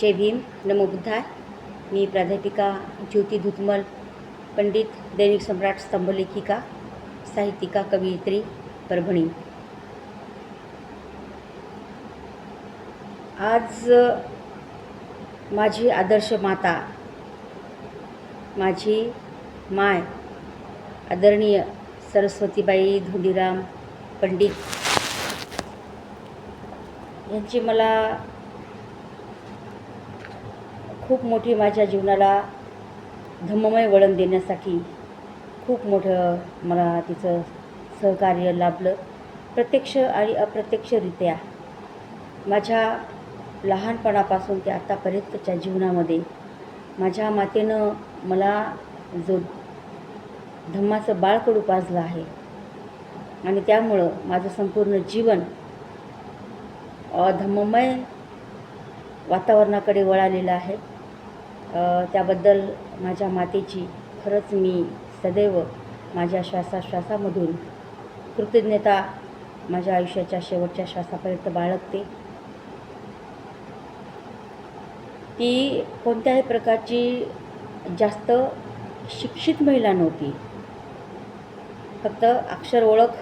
जय भीम नमो बुद्धाय. मी प्राध्यापिका ज्योती धुतमल पंडित दैनिक सम्राट स्तंभलेखिका साहित्यिका कवयित्री परभणी. आज माझी आदर्श माता माझी माय आदरणीय सरस्वतीबाई धोंडीराम पंडित यांची मला खूप मोठी माझ्या जीवनाला धम्ममय वळण देण्यासाठी खूप मोठं मला तिचं सहकार्य लाभलं प्रत्यक्ष आणि अप्रत्यक्षरित्या. माझ्या लहानपणापासून ते आत्तापर्यंतच्या जीवनामध्ये माझ्या मातेनं मला जो धम्माचं बाळकडू पाजलं आहे आणि त्यामुळं माझं संपूर्ण जीवन धम्ममय वातावरणाकडे वळालेलं आहे. त्याबद्दल माझ्या मातेची खरंच मी सदैव माझ्या श्वासाश्वासामधून कृतज्ञता माझ्या आयुष्याच्या शेवटच्या श्वासापर्यंत बाळगते. ती कोणत्याही प्रकारची जास्त शिक्षित महिला नव्हती. फक्त अक्षर ओळख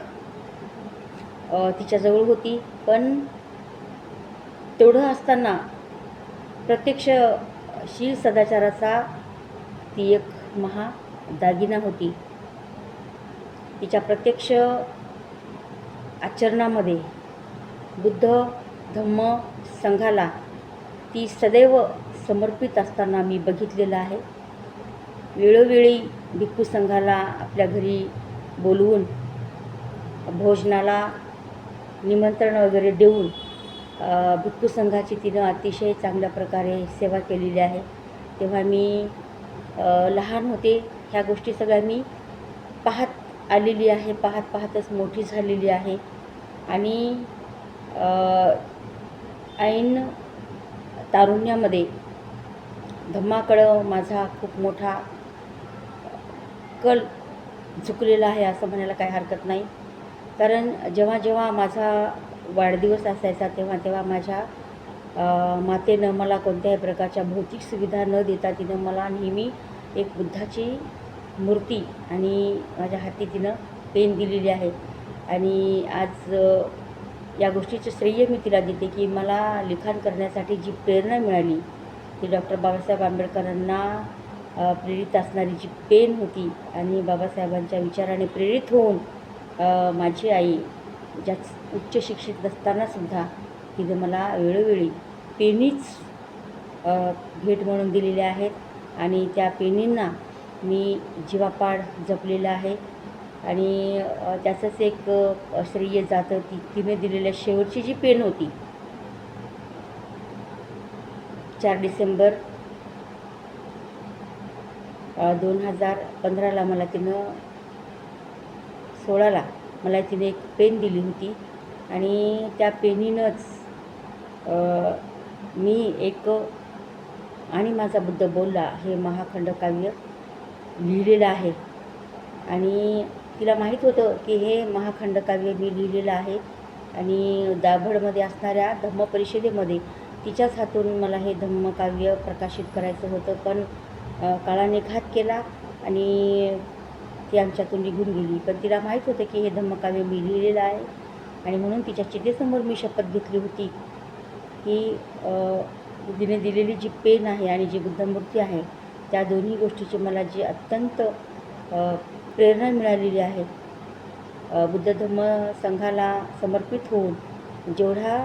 तिच्याजवळ होती. पण तेवढं असताना प्रत्यक्ष शील सदाचाराचा ती एक महा दागिना होती. तिच्या प्रत्यक्ष आचरणामध्ये बुद्ध धम्म संघाला ती सदैव समर्पित असताना मी बघितलेलं आहे. वेळोवेळी भिक्खू संघाला आपल्या घरी बोलवून भोजनाला निमंत्रण वगैरे देऊन भिक्खू संघाची तिनं अतिशय चांगल्या प्रकारे सेवा केलेली आहे. तेव्हा मी लहान होते ह्या गोष्टी सगळ्या मी पाहत आलेली आहे पाहत पाहतच मोठी झालेली आहे. आणि ऐन तारुण्यामध्ये धम्माकडं माझा खूप मोठा कल झुकलेला आहे असं म्हणायला काही हरकत नाही. कारण जेव्हा जेव्हा माझा वाढदिवस असायचा तेव्हा तेव्हा माझ्या मातेनं मला कोणत्याही प्रकारच्या भौतिक सुविधा न देता तिनं मला नेहमी एक बुद्धाची मूर्ती आणि माझ्या हाती तिनं पेन दिलेली आहे. आणि आज या गोष्टीचं श्रेय मी तिला देते की मला लिखाण करण्यासाठी जी प्रेरणा मिळाली ती डॉक्टर बाबासाहेब आंबेडकरांना प्रेरित असणारी जी पेन होती आणि बाबासाहेबांच्या विचाराने प्रेरित होऊन माझी आई ज्या उच्च शिक्षित असतानासुद्धा तिने मला वेळोवेळी पेनीच भेट म्हणून दिलेल्या आहेत. आणि त्या पेनींना मी जीवापाड जपलेलं आहे. आणि त्याचंच एक श्रेय जातं ती तिने दिलेल्या शेवटची जी पेन होती. चार डिसेंबर दोन हजार पंधराला मला तिनं सोळाला मला तिने एक पेन दिली होती. आणि त्या पेनीनंच मी एक आणि माझा बुद्ध बोलला हे महाखंडकाव्य लिहिलेलं आहे. आणि तिला माहीत होतं की हे महाखंडकाव्य मी लिहिलेलं आहे. आणि दाभडमध्ये असणाऱ्या धम्म परिषदेमध्ये तिच्याच हातून मला हे धम्मकाव्य प्रकाशित करायचं होतं. पण काळाने घात केला आणि ती आमच्यातून निघून गेली. पण तिला माहीत होतं की हे धम्मकाव्य मी लिहिलेलं आहे. आणि म्हणून तिच्या चितेसमोर मी शपथ घेतली होती की तिने दिलेली जी पेन आहे आणि जी बुद्धमूर्ती आहे त्या दोन्ही गोष्टीची मला जी अत्यंत प्रेरणा मिळालेली आहे बुद्ध धम्म संघाला समर्पित होऊन जेवढा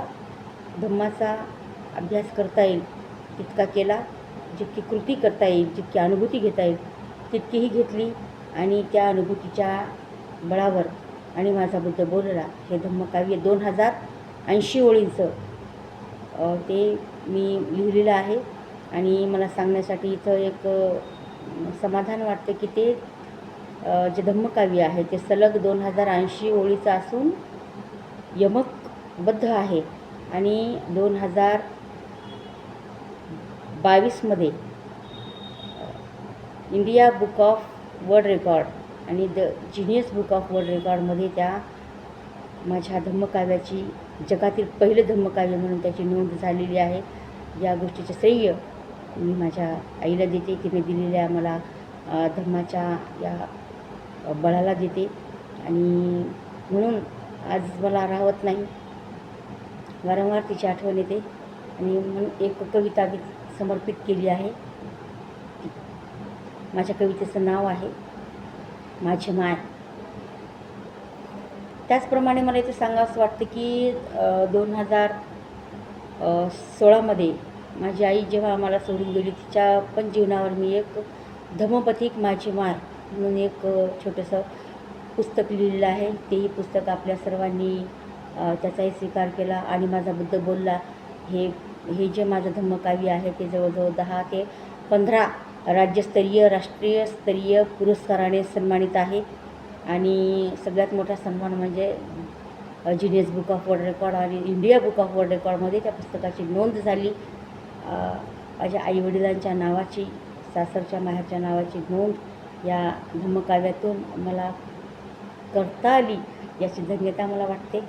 धम्माचा अभ्यास करता येईल तितका केला जितकी कृती करता येईल जितकी अनुभूती घेता येईल तितकीही घेतली आणि त्या अनुभूतीच्या बळावर आणि माझा बुद्ध बोलला हे धम्मकाव्य दोन हजार ऐंशी ओळींचं. ते मी लिहिलेलं आहे आणि मला सांगण्यासाठी इथं एक समाधान वाटतं की ते जे धम्मकाव्य आहे ते सलग दोन हजार ऐंशी ओळीचं असून यमकबद्ध आहे. आणि दोन हजार बावीसमध्ये India book of world record आणि the genius book of world रेकॉर्डमध्ये त्या माझ्या धम्मकाव्याची जगातील पहिलं धम्मकाव्य म्हणून त्याची नोंद झालेली आहे. या गोष्टीचं श्रेय मी माझ्या आईला देते. तिने दिलेल्या मला धम्माच्या धर्माच्या या बळाला देते. आणि म्हणून आज मला राहत नाही. वारंवार तिची आठवण येते. आणि म्हणून एक कविता मी समर्पित केली आहे. माझ्या कवितेचं नाव आहे माझी माय त्याचप्रमाणे मला इथे सांगावंसं वाटतं की दोन हजार सोळामध्ये माझी आई जेव्हा आम्हाला सोडून गेली तिच्या पण जीवनावर मी एक धमपथिक माझी माय म्हणून एक छोटंसं पुस्तक लिहिलेलं आहे. तेही पुस्तक आपल्या सर्वांनी त्याचाही स्वीकार केला आणि माझा बुद्ध बोलला. हे हे जे माझं धम्मकाव्य आहे ते जवळजवळ दहा ते पंधरा राज्यस्तरीय राष्ट्रीय स्तरीय पुरस्काराने सन्मानित आहे. आणि सगळ्यात मोठा सन्मान म्हणजे Guinness book of world record आणि इंडिया बुक ऑफ वर्ल्ड रेकॉर्डमध्ये त्या पुस्तकाची नोंद झाली. माझ्या आईवडिलांच्या नावाची सासरच्या माहेरच्या नावाची नोंद या धम्मकाव्यातून मला करता आली याची धन्यता मला वाटते.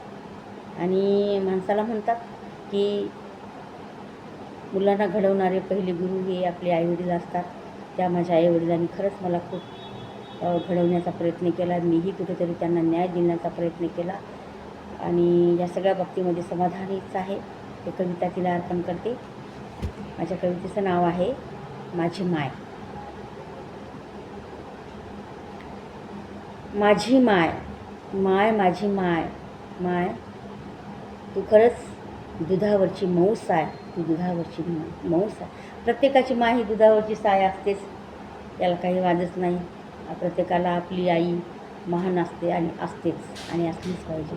आणि माणसाला म्हणतात की मुलांना घडवणारे पहिले गुरु हे आपले आईवडील असतात. त्या माझ्या आईवडिलांनी खरंच मला खूप घडवण्याचा प्रयत्न केला. मीही कुठेतरी त्यांना न्याय देण्याचा प्रयत्न केला. आणि या सगळ्या बाबतीमध्ये समाधानीच आहे. ते कविता तिला अर्पण करते. माझ्या कवितेचं नाव आहे माझी माय माझी माय माय माझी माय माय तू खरंच दुधावरची मौस आहे तू दुधावरची म- मौस आहे प्रत्येकाची माय ही दुधावरची साय असतेच. याला काही वादच नाही. प्रत्येकाला आपली आई महान असते आणि असतेच आणि असलीच पाहिजे.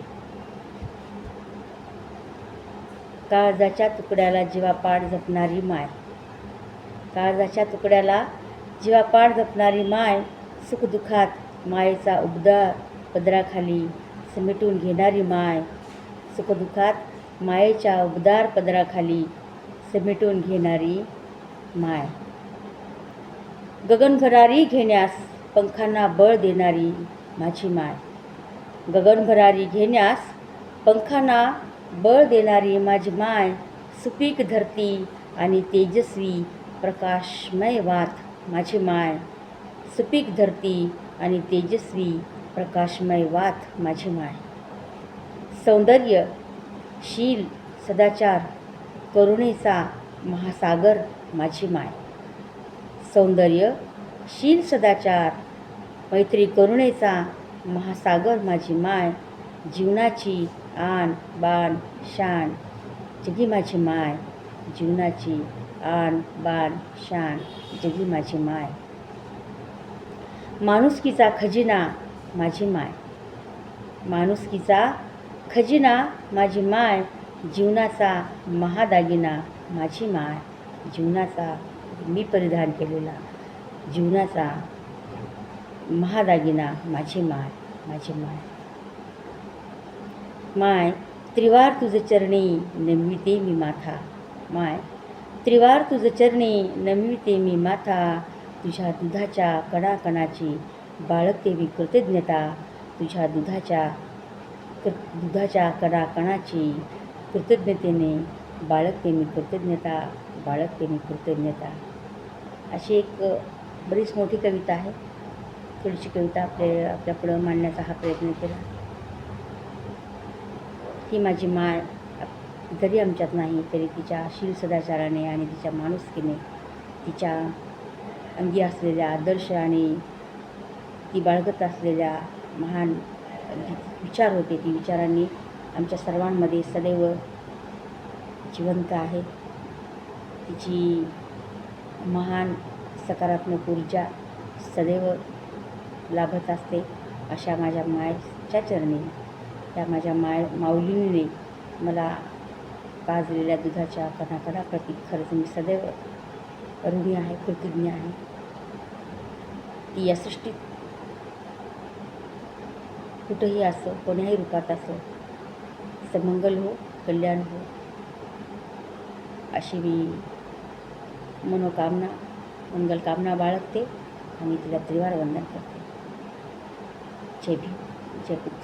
काळजाच्या तुकड्याला जीवापाड जपणारी माय. काळजाच्या तुकड्याला जीवापाड जपणारी माय सुखदुःखात मायेचा उबदार पदराखाली समेटून घेणारी माय. सुखदुःखात मायेच्या उबदार पदराखाली समेटून घेणारी माय. गगनभरारी घेण्यास पंखांना बळ देणारी माझी माय. गगनभरारी घेण्यास पंखांना बळ देणारी माझी माय सुपीक धरती आणि तेजस्वी प्रकाशमय वात माझी माय. सुपीक धरती आणि तेजस्वी प्रकाशमय वात माझी माय. सौंदर्य शील सदाचार करुणेचा महासागर माझी माय. सौंदर्य शील सदाचार मैत्री करुणेचा महासागर माझी माय. जीवनाची आण बाण शान जगी माझी माय. जीवनाची आण बाण शान जगी माझी माय. माणुसकीचा खजिना माझी माय. माणुसकीचा खजिना माझी माय. जीवनाचा महादागिना माझी माय जीवनाचा मी परिधान केलेला जीवनाचा महादागिना माझी माय माझी माय. माय त्रिवार तुझ चरणी नमविते मी माथा. माय त्रिवार तुझ चरणी नमविते मी माथा. तुझ्या दुधाच्या कणाकणाची बाळगते मी कृतज्ञता. तुझ्या दुधाच्या कृ दुधाच्या कणाकणाची कृतज्ञतेने बाळगते मी कृतज्ञता बाळगते मी कृतज्ञता. अशी एक बरीच मोठी कविता आहे. थोडीशी कविता आपल्या आपल्यापुढं मांडण्याचा हा प्रयत्न केला. ती माझी माळ आप- जरी आमच्यात नाही तरी तिच्या शील सदाचाराने आणि तिच्या माणुसकीने तिच्या अंगी असलेल्या आदर्श आणि ती बाळगत असलेल्या महान विचार होते ती विचारांनी आमच्या सर्वांमध्ये सदैव जिवंत आहे. तिची महान सकारात्मक ऊर्जा सदैव लाभत असते अशा माझ्या मायच्या चरणी. त्या माझ्या माय माऊलीने मला पाजलेल्या दुधाच्या कणाकणाप्रती खरंच मी सदैव ऋणी आहे कृतज्ञ आहे. ती या सृष्टीत कुठंही असो कोण्याही रूपात असो समंगल हो कल्याण हो अशी मी मनोकामना मंगलकामना बाळगते आणि तिला त्रिवार वंदन करते. जय भीम जय बुद्ध.